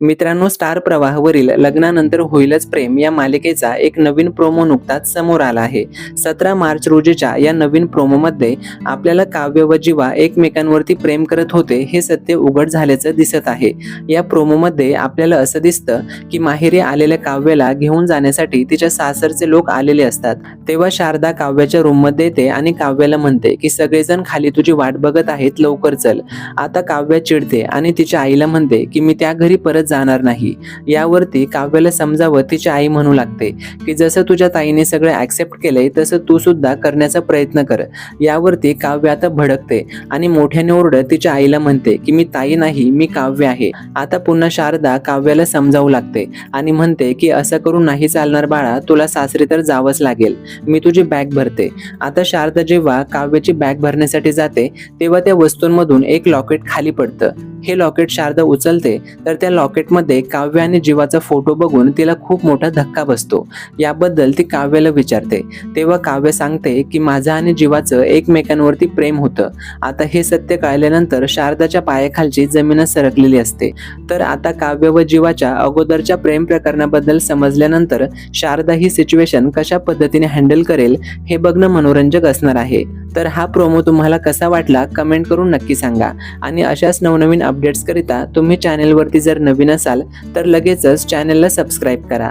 मित्रांनो स्टार प्रवाहावरील लग्नानंतर होईलच प्रेम या मालिकेचा एक नवीन प्रोमो नुकताच समोर आला आहे. सतरा मार्च रोजीच्या या नवीन प्रोमोमध्ये आपल्याला काव्य व जीवा एकमेकांवरती प्रेम करत होते हे सत्य उघड झाल्याचं दिसत आहे. या प्रोमोमध्ये आपल्याला असं दिसतं की माहेरी आलेल्या काव्याला घेऊन जाण्यासाठी तिच्या सासरचे लोक आलेले असतात. तेव्हा शारदा काव्याच्या रूममध्ये येते आणि काव्याला म्हणते की सगळेजण खाली तुझी वाट बघत आहेत लवकर चल. आता काव्या चिडते आणि तिच्या आईला म्हणते की मी त्या घरी परत जाणार नाही. यावरती काव्याला समजावं तिची आई म्हणू लागते की जसं तुझ्या ताईने सगळं ऍक्सेप्ट केलंय तसं तू सुद्धा करण्याचा प्रयत्न कर. यावरती काव्य आता भडकते आणि मोठ्याने ओरडत तिच्या आईला म्हणते की मी ताई नाही मी काव्य आहे. आता पुन्हा शारदा काव्याला समजावू लागते आणि म्हणते की असं करून नाही चालणार बाळा तुला सासरी तर जावंच लागेल. मी तुझी बॅग भरते. आता शारदा जेव्हा काव्याची बॅग भरण्यासाठी जाते तेव्हा त्या वस्तूंमधून एक लॉकेट खाली पडतं. हे लॉकेट शारदा उचलते तर त्या लॉकेटमध्ये काव्य आणि जीवाचा फोटो बघून तिला खूप मोठा धक्का बसतो. याबद्दल ती काव्याला विचारते. तेव्हा काव्य सांगते की माझं आणि जीवाचं एकमेकांवरती प्रेम होतं. आता हे सत्य कळल्यानंतर शारदाच्या पायाखालची जमीनच सरकलेली असते. तर आता काव्य व जीवाच्या अगोदरच्या प्रेम प्रकरणाबद्दल समजल्यानंतर शारदा ही सिच्युएशन कशा पद्धतीने हँडल करेल हे बघणं मनोरंजक असणार आहे. तर हा प्रोमो तुम्हाला कसा वाटला कमेंट करून नक्की सांगा. आणि अशाच नवनवीन अपडेट्सकरिता तुम्ही चॅनेलवरती जर नवीन असाल तर लगेचच चॅनेलला सबस्क्राईब करा.